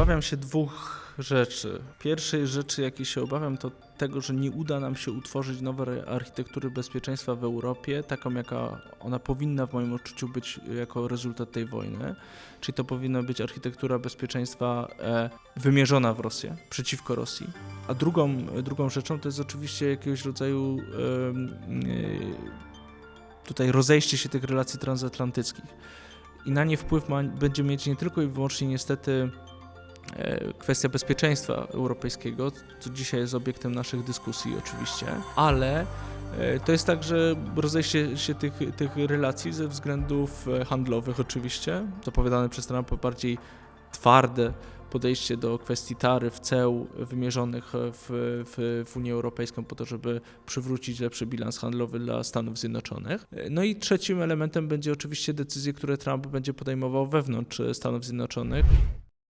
Obawiam się dwóch rzeczy. Pierwszej rzeczy, jakiej się obawiam, to tego, że nie uda nam się utworzyć nowej architektury bezpieczeństwa w Europie, taką jaka ona powinna w moim odczuciu być jako rezultat tej wojny. Czyli to powinna być architektura bezpieczeństwa e, wymierzona w Rosję, przeciwko Rosji. A drugą, drugą rzeczą to jest oczywiście jakiegoś rodzaju e, tutaj rozejście się tych relacji transatlantyckich. I na nie wpływ ma, będzie mieć nie tylko i wyłącznie niestety kwestia bezpieczeństwa europejskiego, co dzisiaj jest obiektem naszych dyskusji oczywiście, ale e, to jest także rozejście się tych, tych relacji ze względów e, handlowych oczywiście, zapowiadane przez Trumpa bardziej twarde podejście do kwestii taryf, ceł wymierzonych w, w, w Unię Europejską po to, żeby przywrócić lepszy bilans handlowy dla Stanów Zjednoczonych. No i trzecim elementem będzie oczywiście decyzje, które Trump będzie podejmował wewnątrz Stanów Zjednoczonych.